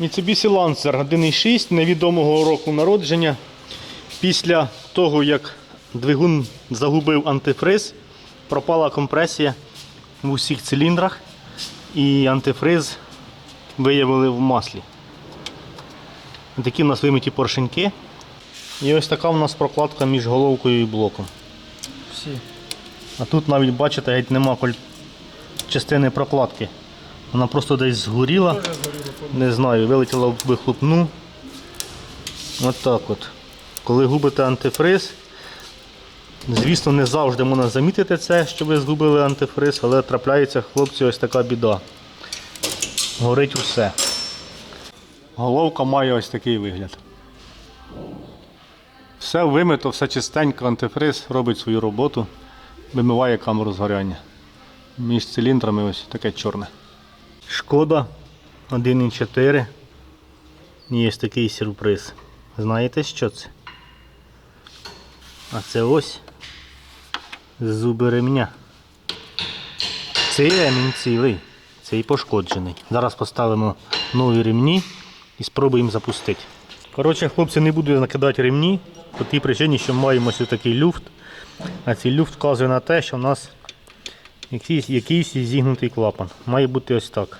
Mitsubishi Lancer 1.6 невідомого року народження. Після того, як двигун загубив антифриз, пропала компресія в усіх циліндрах і антифриз виявили в маслі. Такі в нас вимиті поршеньки. І ось така в нас прокладка між головкою і блоком. Всі. А тут навіть бачите, геть нема коль- частини прокладки. Вона просто десь згоріла. Не знаю, вилетіла в вихлопну. От так от. Коли губите антифриз, звісно, не завжди можна замітити це, що ви згубили антифриз, але трапляється хлопці ось така біда. Горить усе. Головка має ось такий вигляд. Все вимито, все чистенько, антифриз робить свою роботу, вимиває камеру згоряння. Між циліндрами ось таке чорне. Шкода 1.4. Є такий сюрприз. Знаєте, що це? А це ось зуби ремня. Цей ремінь цілий, цей пошкоджений. Зараз поставимо нові ремні і спробуємо запустити. Коротше, хлопці, не буду накидати ремні по тій причині, що маємо ось такий люфт. А цей люфт вказує на те, що в нас якийсь, якийсь зігнутий клапан. Має бути ось так.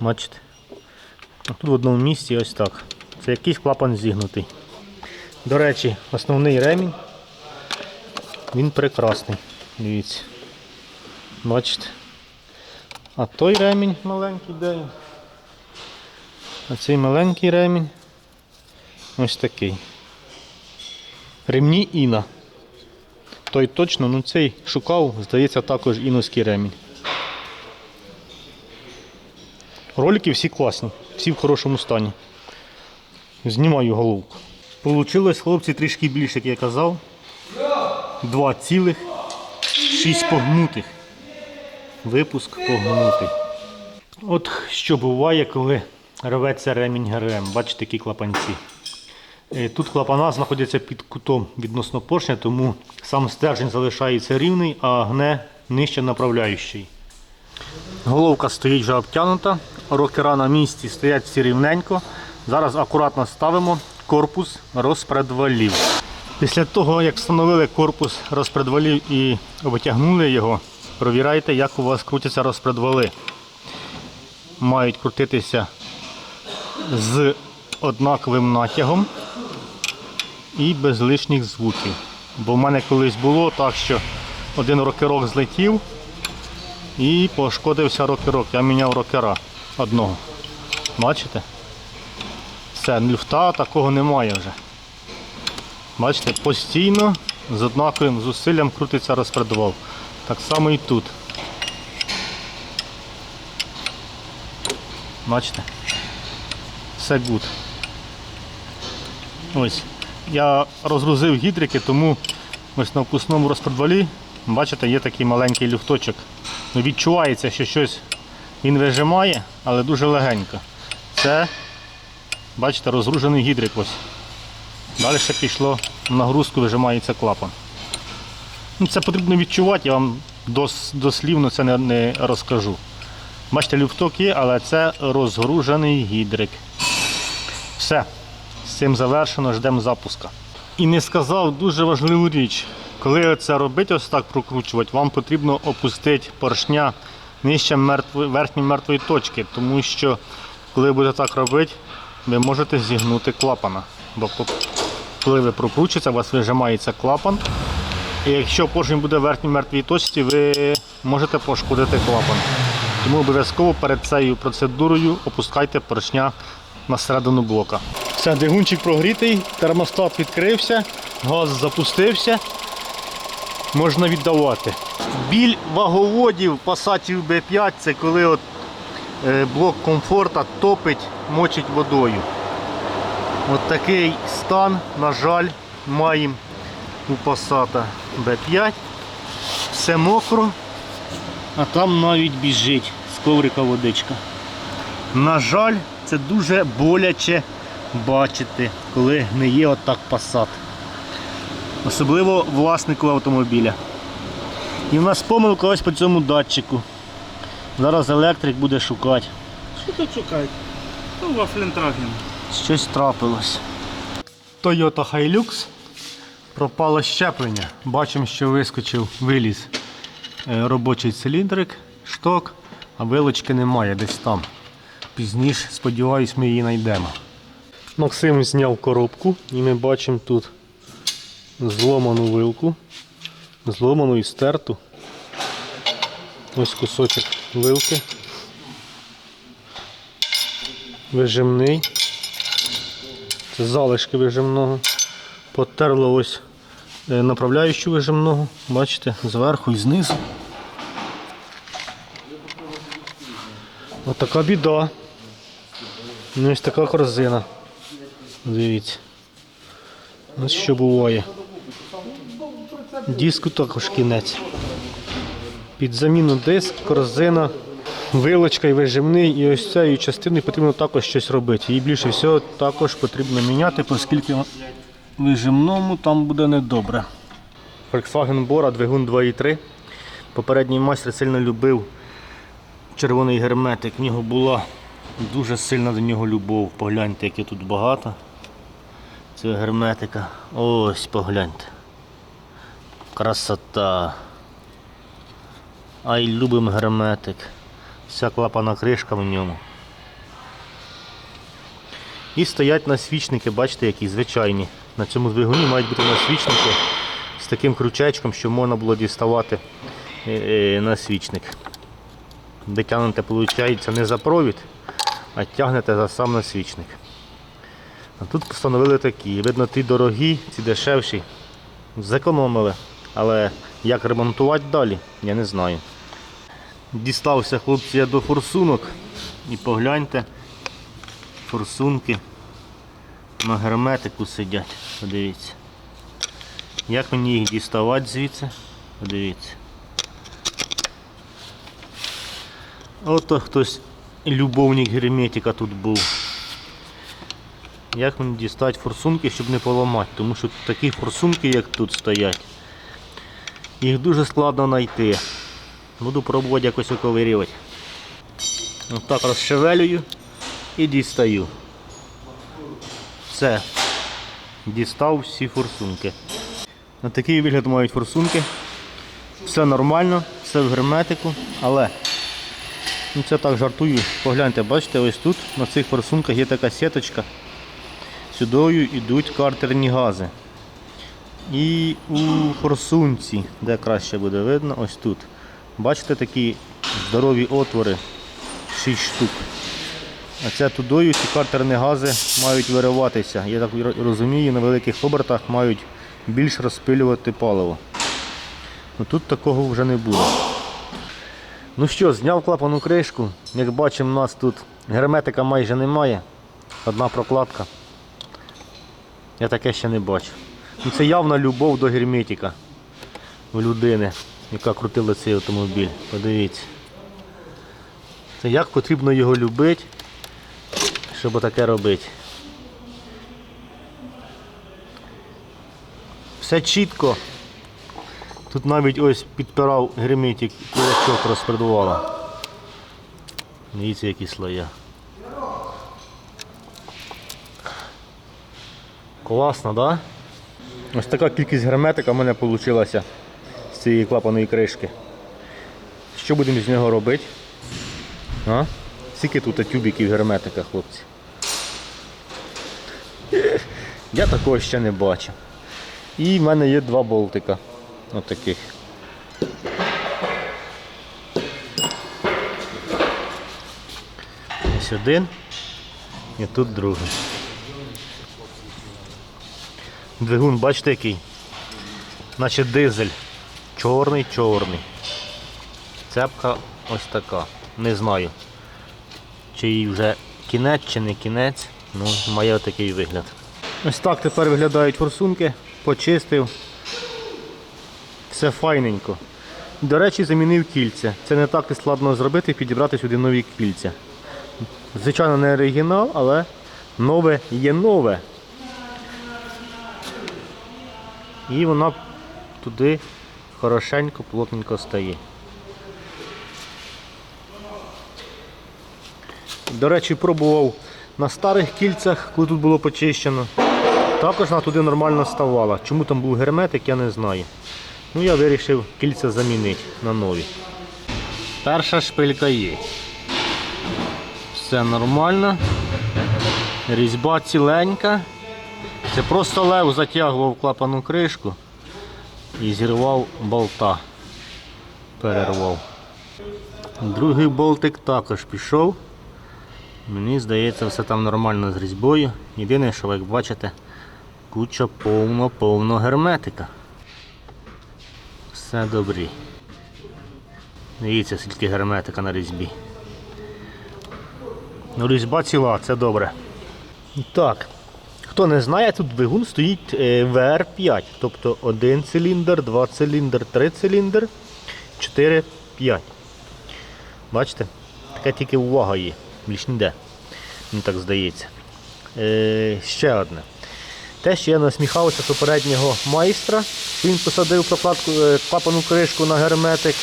Бачите? А Тут в одному місці ось так. Це якийсь клапан зігнутий. До речі, основний ремінь. Він прекрасний. Дивіться. Бачите? А той ремінь маленький де? А цей маленький ремінь ось такий. Ремні Іна. Той точно, ну цей шукав, здається, також іновський ремінь. Ролики всі класні, всі в хорошому стані. Знімаю головку. Получилось, хлопці, трішки більше, як я казав. Два цілих, шість погнутих. Випуск погнутий. От що буває, коли рветься ремінь ГРМ. Бачите, які клапанці. Е, Тут клапана знаходяться під кутом відносно поршня, тому сам стержень залишається рівний, а гне нижче направляючий. Головка стоїть вже обтянута, рокера на місці стоять всі рівненько. Зараз акуратно ставимо корпус розпредвалів. Після того, як встановили корпус розпредвалів і витягнули його, провіряйте, як у вас крутяться розпредвали. Мають крутитися з однаковим натягом і без лишніх звуків. Бо в мене колись було так, що один рокерок злетів і пошкодився рокерок. Я міняв рокера одного. Бачите? Все, люфта такого немає вже. Бачите, постійно з однаковим зусиллям крутиться розпредвал. Так само і тут. Бачите? Все гуд. Ось. Я розгрузив гідрики, тому ось на впускному розпредвалі, бачите, є такий маленький люфточок. Ну, відчувається, що щось він вижимає, але дуже легенько. Це, бачите, розгружений гідрик ось. Далі ще пішло в нагрузку, вижимається клапан. Ну, це потрібно відчувати, я вам дос, дослівно це не, не розкажу. Бачите, люфток є, але це розгружений гідрик. Все. З цим завершено, ждемо запуска. І не сказав дуже важливу річ. Коли це робити, ось так прокручувати, вам потрібно опустити поршня нижче мертвої, верхньої мертвої точки, тому що коли будете так робити, ви можете зігнути клапана. Бо по- коли ви прокручуєте, у вас вижимається клапан. І якщо поршень буде в верхній мертвій точці, ви можете пошкодити клапан. Тому обов'язково перед цією процедурою опускайте поршня на середину блока. Все, двигунчик прогрітий, термостат відкрився, газ запустився. Можна віддавати. Біль ваговодів Passatів B5 це коли от, е, блок комфорта топить, мочить водою. От такий стан, на жаль, маємо у Passat B5. Все мокро, а там навіть біжить з коврика водичка. На жаль, це дуже боляче бачити, коли гниє отак Passat. Особливо власнику автомобіля. І в нас помилка ось по цьому датчику. Зараз електрик буде шукати. Що тут шукають? То Вафлентраген. Щось трапилось. Toyota Hilux. Пропало щеплення. Бачимо, що вискочив, виліз е, робочий циліндрик, шток, а вилочки немає десь там. Пізніше, сподіваюсь, ми її знайдемо. Максим зняв коробку і ми бачимо тут зломану вилку, зломану і стерту. Ось кусочок вилки. Вижимний. Це залишки вижимного. Потерло ось е, направляючу вижимного. Бачите, зверху і знизу. Отака біда. Ну, ось така корзина. Дивіться. Ось що буває. Диску також кінець. Під заміну диск, корзина, вилочка і вижимний, і ось цією частиною потрібно також щось робити. Її більше всього також потрібно міняти, оскільки вижимному там буде недобре. Volkswagen Bora, двигун 2.3. Попередній майстер сильно любив червоний герметик. В нього була дуже сильна до нього любов. Погляньте, яке тут багато. Цього герметика. Ось погляньте. Красота. Ай, любим герметик. Вся клапана кришка в ньому. І стоять насвічники, бачите, які звичайні. На цьому двигуні мають бути насвічники з таким крючечком, щоб можна було діставати е, е, насвічник. Де тягнете, виходить, не за провід, а тягнете за сам насвічник. А тут встановили такі. Видно, ті дорогі, ці дешевші. Зекономили. Але як ремонтувати далі, я не знаю. Дістався хлопці я до форсунок і погляньте, форсунки на герметику сидять. Подивіться. Як мені їх діставати звідси? Подивіться. Ото хтось любовник герметика тут був. Як мені дістати форсунки, щоб не поламати, тому що такі форсунки, як тут стоять, їх дуже складно знайти. Буду пробувати якось оковирювати. Отак розшевелюю і дістаю. Все. Дістав всі форсунки. На такий вигляд мають форсунки. Все нормально, все в герметику, але ну це так жартую. Погляньте, бачите, ось тут на цих форсунках є така сіточка. Сюдою йдуть картерні гази. І у форсунці, де краще буде видно, ось тут. Бачите такі здорові отвори, 6 штук. А це тудою ці картерні гази мають вириватися. Я так розумію, на великих обертах мають більш розпилювати паливо. Ну, Тут такого вже не буде. Ну що, зняв клапану кришку. Як бачимо, у нас тут герметика майже немає. Одна прокладка. Я таке ще не бачу. Ну, Це явна любов до герметика у людини, яка крутила цей автомобіль. Подивіться. Це як потрібно його любити, щоб таке робити. Все чітко. Тут навіть ось підпирав герметик, кулачок розпредувала. Дивіться, які слоя. Класно, так? Да? Ось така кількість герметика в мене вийшла з цієї клапаної кришки. Що будемо з нього робити? А? Скільки тут тюбиків герметика, хлопці? Я такого ще не бачив. І в мене є два болтика. Отаких. Ось один і тут другий. Двигун, бачите який? Наче дизель. Чорний, чорний. Цепка ось така. Не знаю. Чи їй вже кінець, чи не кінець. Ну, має такий вигляд. Ось так тепер виглядають форсунки. Почистив. Все файненько. До речі, замінив кільця. Це не так і складно зробити, підібрати сюди нові кільця. Звичайно, не оригінал, але нове є нове. І вона туди хорошенько, плотненько стає. До речі, пробував на старих кільцях, коли тут було почищено, також вона туди нормально ставала. Чому там був герметик, я не знаю. Ну я вирішив кільця замінити на нові. Перша шпилька є. Все нормально. Різьба ціленька. Це просто лев затягував клапану кришку і зірвав болта. Перервав. Другий болтик також пішов. Мені здається, все там нормально з різьбою. Єдине, що, як бачите, куча повно-повно герметика. Все добрі. Дивіться, скільки герметика на різьбі. Ну, різьба ціла, це добре. Так, хто не знає, тут двигун стоїть е, VR5, тобто один циліндр, два циліндр, три циліндр, 4, 5. Бачите? Така тільки увага є, більш ніде. Мені так здається. Е, ще одне. Те, що я насміхався попереднього майстра, він посадив прокладку, е, клапану кришку на герметик.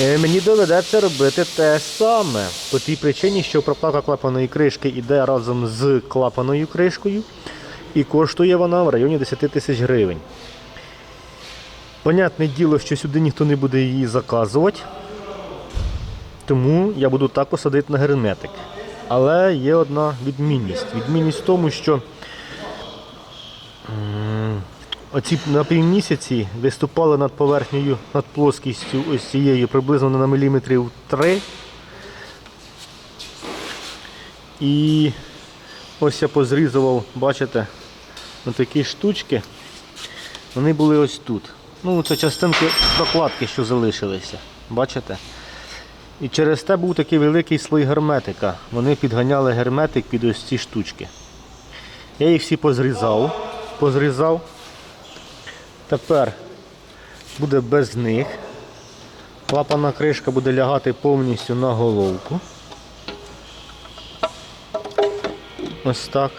Е, Мені доведеться робити те саме. По тій причині, що прокладка клапаної кришки йде разом з клапаною кришкою і коштує вона в районі 10 тисяч гривень. Понятне діло, що сюди ніхто не буде її заказувати, тому я буду так посадити на герметик. Але є одна відмінність. Відмінність в тому, що оці на півмісяці виступали над поверхнею, над плоскістю ось цією приблизно на міліметрів 3. І ось я позрізував, бачите, на такі штучки. Вони були ось тут. Ну, це частинки прокладки, що залишилися. Бачите? І через те був такий великий слой герметика. Вони підганяли герметик під ось ці штучки. Я їх всі позрізав. Позрізав. Тепер буде без них. Клапана кришка буде лягати повністю на головку. Ось так.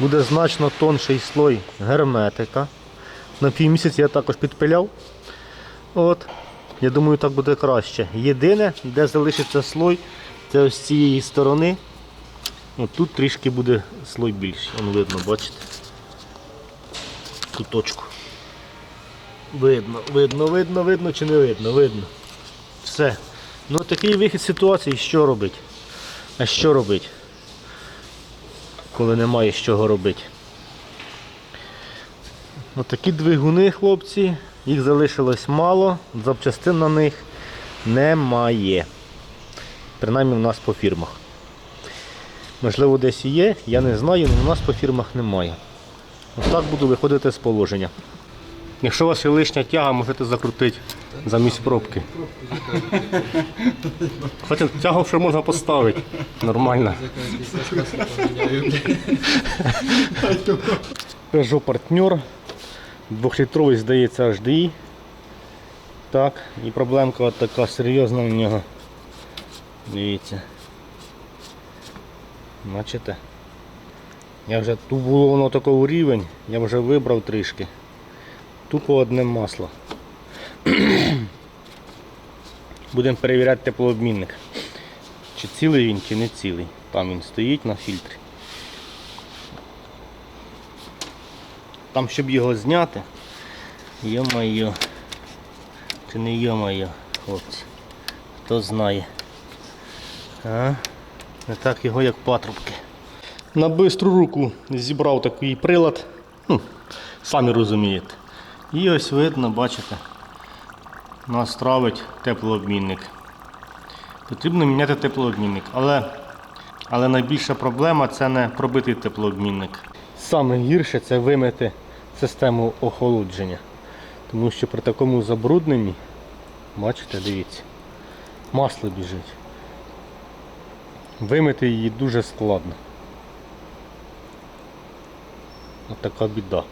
Буде значно тонший слой герметика. На півмісяці я також підпиляв. От. Я думаю, так буде краще. Єдине, де залишиться слой, це з цієї сторони. От тут трішки буде слой більший. Вон видно, бачите? Куточку. Видно, видно, видно, видно чи не видно, видно. Все. Ну такий вихід ситуації, що робить? А що робить? Коли немає з чого робити. Отакі двигуни, хлопці, їх залишилось мало, запчастин на них немає. Принаймні в нас по фірмах. Можливо, десь і є, я не знаю, але у нас по фірмах немає. Ось так буду виходити з положення. Якщо у вас є лишня тяга, можете закрутити замість пробки. Хоча тягу ще можна поставити. Нормально. Peugeot партнер. Двохлітровий, здається, HDI. Так, і проблемка така серйозна у нього. Дивіться. Бачите? Я вже тут було воно такого рівень, я вже вибрав трішки. Тупо одне масло. Будемо перевіряти теплообмінник. Чи цілий він, чи не цілий. Там він стоїть на фільтрі. Там, щоб його зняти, йо-моє, чи не йо-моє, хлопці, хто знає. А? Не так його, як патрубки. На бистру руку зібрав такий прилад, ну, самі розумієте. І ось видно, бачите, нас травить теплообмінник. Потрібно міняти теплообмінник, але, але найбільша проблема це не пробитий теплообмінник. Саме гірше це вимити систему охолодження. Тому що при такому забрудненні, бачите, дивіться, масло біжить. Вимити її дуже складно. От така біда.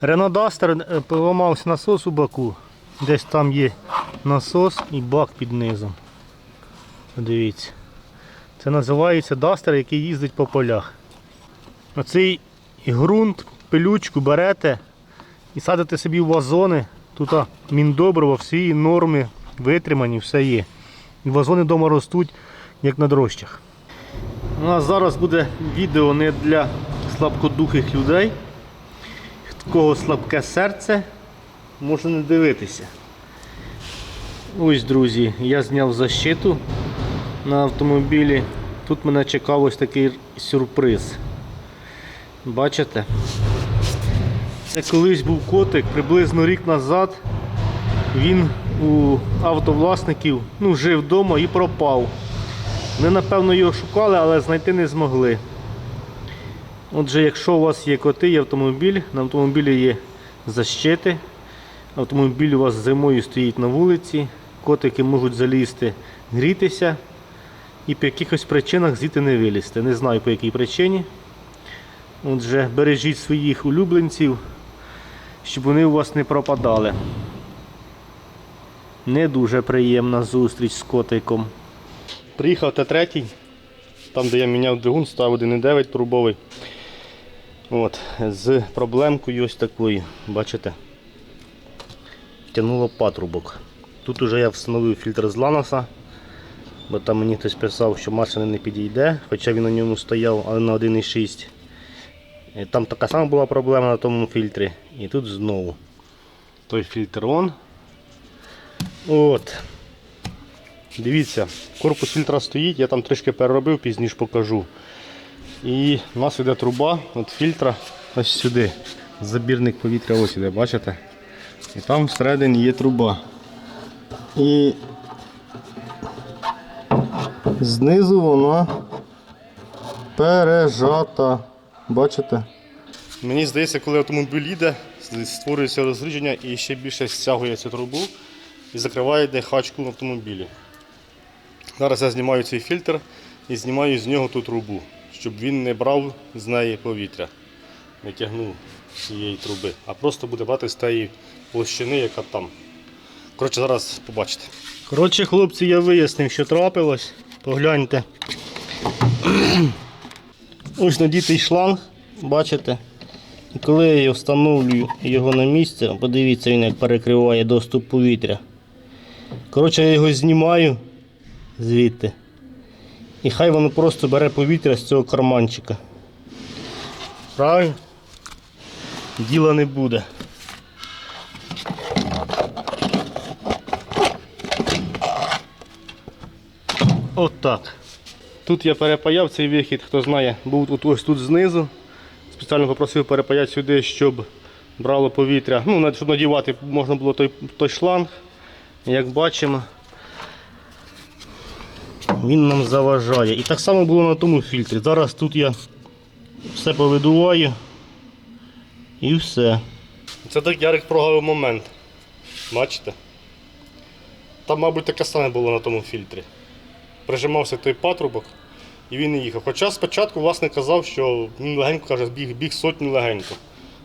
Renault Duster е, поламався насос у баку. Десь там є насос і бак під низом. Дивіться. Це називається Duster, який їздить по полях. Оцей ґрунт, пилючку берете і садите собі в вазони. Тут а, міндобриво, всі норми витримані, все є. Вазони вдома ростуть, як на дрожчах. У нас зараз буде відео не для слабкодухих людей. Кого слабке серце, може не дивитися. Ось, друзі, я зняв защиту на автомобілі. Тут мене чекав ось такий сюрприз. Бачите? Це колись був котик, приблизно рік назад. Він у автовласників ну, жив вдома і пропав. Ми, напевно, його шукали, але знайти не змогли. Отже, якщо у вас є коти і автомобіль, на автомобілі є защити, автомобіль у вас зимою стоїть на вулиці, котики можуть залізти, грітися і по якихось причинах звідти не вилізти. Не знаю по якій причині. Отже, бережіть своїх улюбленців, щоб вони у вас не пропадали. Не дуже приємна зустріч з котиком. Приїхав Т3, там де я міняв двигун, став 1,9 турбовий. От, з проблемкою ось такою, бачите? Тянуло патрубок. Тут уже я встановив фільтр з Ланоса, бо там мені хтось писав, що машина не підійде, хоча він на ньому стояв, але на 1,6. Е, Там така сама була проблема на тому фільтрі. І тут знову. Той фільтр он. От. Дивіться, корпус фільтра стоїть, я там трішки переробив, пізніше покажу. І у нас йде труба від фільтра ось сюди. Забірник повітря ось іде, бачите? І там всередині є труба. І знизу вона пережата. Бачите? Мені здається, коли автомобіль їде, створюється розрідження і ще більше стягує цю трубу і закриває де хачку в автомобілі. Зараз я знімаю цей фільтр і знімаю з нього ту трубу, щоб він не брав з неї повітря, не тягнув з цієї труби, а просто буде брати з тієї площини, яка там. Коротше, зараз побачите. Коротше, хлопці, я вияснив, що трапилось. Погляньте. Ось надітий шланг, бачите? І коли я встановлюю його на місце, подивіться, він як перекриває доступ повітря. Коротше, я його знімаю звідти. І хай воно просто бере повітря з цього карманчика. Правильно? Діла не буде. Отак. Тут я перепаяв цей вихід, хто знає, був тут ось тут знизу. Спеціально попросив перепаяти сюди, щоб брало повітря. Ну, щоб надівати можна було той, той шланг. Як бачимо, він нам заважає. І так само було на тому фільтрі. Зараз тут я все повидуваю і все. Це так Ярик прогавив момент. Бачите? Там, мабуть, таке саме було на тому фільтрі. Прижимався той патрубок і він не їхав. Хоча спочатку власник казав, що він легенько каже, біг, біг сотню легенько.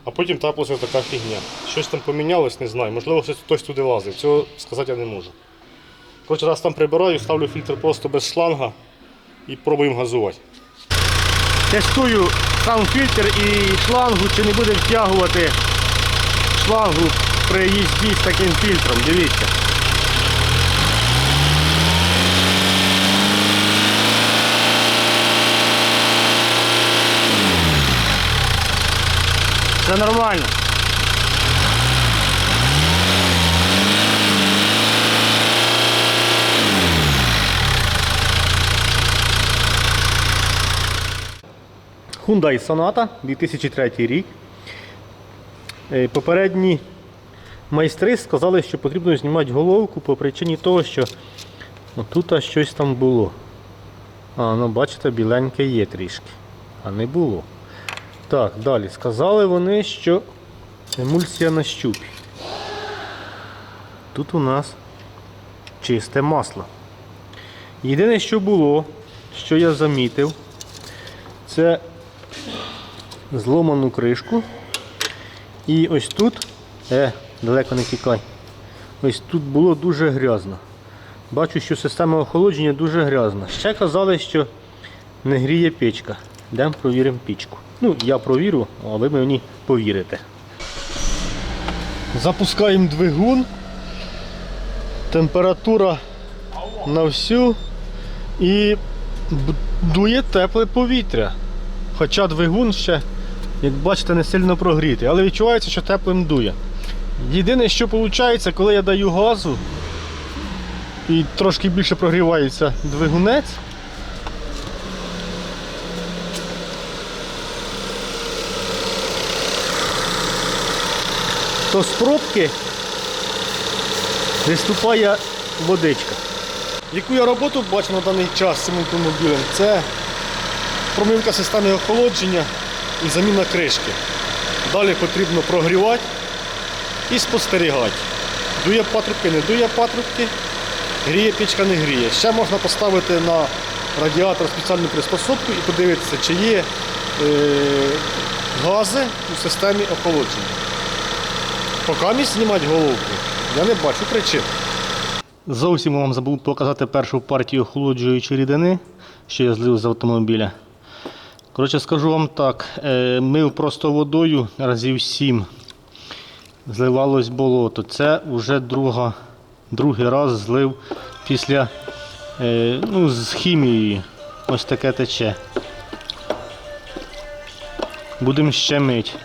А потім трапилася така фігня. Щось там помінялось, не знаю. Можливо, хтось туди лазив. Цього сказати я не можу. Коротше, раз там прибираю, ставлю фільтр просто без шланга і пробуємо газувати. Тестую сам фільтр і шлангу, чи не буде втягувати шлангу при їзді з таким фільтром. Дивіться. Все нормально. Hyundai Sonata 2003 рік. Е, Попередні майстри сказали, що потрібно знімати головку по причині того, що тут щось там було. А, ну бачите, біленьке є трішки, а не було. Так, далі. Сказали вони, що емульсія на щупі. Тут у нас чисте масло. Єдине, що було, що я замітив, це зломану кришку. І ось тут, е, далеко не тікай, ось тут було дуже грязно. Бачу, що система охолодження дуже грязна. Ще казали, що не гріє печка. Йдемо провіримо пічку. Ну, я провірю, а ви мені повірите. Запускаємо двигун. Температура на всю. І дує тепле повітря. Хоча двигун ще, як бачите, не сильно прогрітий, але відчувається, що теплим дує. Єдине, що виходить, коли я даю газу і трошки більше прогрівається двигунець, то з пробки виступає водичка. Яку я роботу бачу на даний час з цим автомобілем, це промивка системи охолодження і заміна кришки. Далі потрібно прогрівати і спостерігати. Дує патрубки, не дує патрубки, гріє пічка, не гріє. Ще можна поставити на радіатор спеціальну приспособку і подивитися, чи є е, гази у системі охолодження. Поки місь знімати головку, я не бачу причин. Зовсім вам забув показати першу партію охолоджуючої рідини, що я злив з автомобіля. Коротше, скажу вам так, е, мив просто водою разів 7. Зливалось болото. Це вже друга, другий раз злив після е, ну, з хімією. Ось таке тече. Будемо ще мить.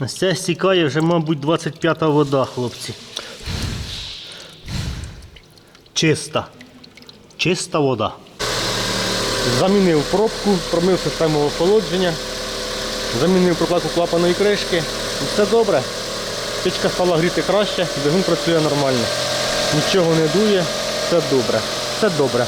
Ось Це стікає вже, мабуть, 25-та вода, хлопці. Чиста. Чиста вода. Замінив пробку, промив систему охолодження, замінив прокладку клапаної кришки. І все добре. Пічка стала гріти краще, двигун працює нормально. Нічого не дує, все добре. Все добре.